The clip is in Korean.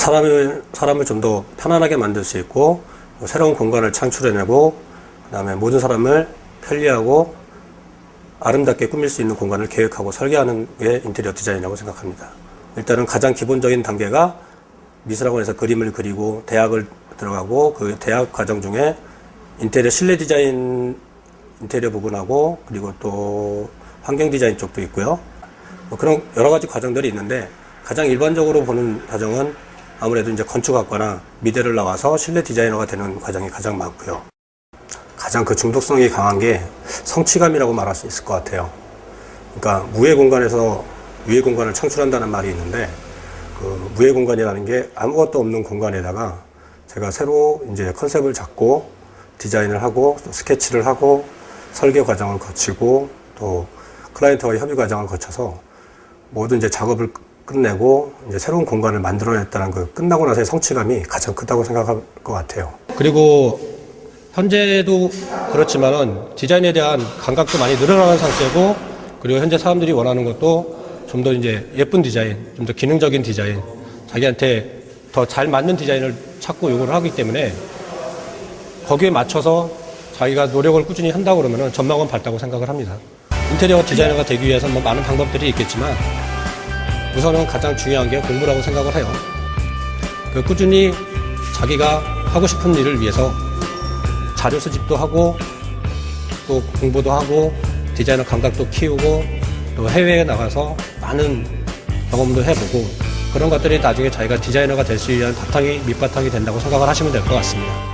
사람을 사람을 좀 더 편안하게 만들 수 있고 뭐 새로운 공간을 창출해내고 그 다음에 모든 사람을 편리하고 아름답게 꾸밀 수 있는 공간을 계획하고 설계하는 게 인테리어 디자인이라고 생각합니다. 일단은 가장 기본적인 단계가 미술학원에서 그림을 그리고 대학을 들어가고 그 대학 과정 중에 인테리어 실내 디자인 인테리어 부분하고 그리고 또 환경 디자인 쪽도 있고요. 뭐 그런 여러 가지 과정들이 있는데 가장 일반적으로 보는 과정은 아무래도 이제 건축학과나 미대를 나와서 실내 디자이너가 되는 과정이 가장 많고요. 가장 그 중독성이 강한 게 성취감이라고 말할 수 있을 것 같아요. 그러니까 무해 공간에서 유해 공간을 창출한다는 말이 있는데 그 무해 공간이라는 게 아무것도 없는 공간에다가 제가 새로 이제 컨셉을 잡고 디자인을 하고 또 스케치를 하고 설계 과정을 거치고 또 클라이언트와의 협의 과정을 거쳐서 모든 이제 작업을 끝내고 이제 새로운 공간을 만들어냈다는 그 끝나고 나서의 성취감이 가장 크다고 생각할 것 같아요. 그리고 현재도 그렇지만은 디자인에 대한 감각도 많이 늘어나는 상태고 그리고 현재 사람들이 원하는 것도 좀 더 이제 예쁜 디자인, 좀 더 기능적인 디자인, 자기한테 더 잘 맞는 디자인을 찾고 요구를 하기 때문에 거기에 맞춰서 자기가 노력을 꾸준히 한다 그러면은 전망은 밝다고 생각을 합니다. 인테리어 디자이너가 되기 위해서 뭐 많은 방법들이 있겠지만 우선은 가장 중요한 게 공부라고 생각을 해요. 그 꾸준히 자기가 하고 싶은 일을 위해서 자료 수집도 하고 또 공부도 하고 디자이너 감각도 키우고 또 해외에 나가서 많은 경험도 해보고 그런 것들이 나중에 자기가 디자이너가 될 수 있는 바탕이 밑바탕이 된다고 생각을 하시면 될 것 같습니다.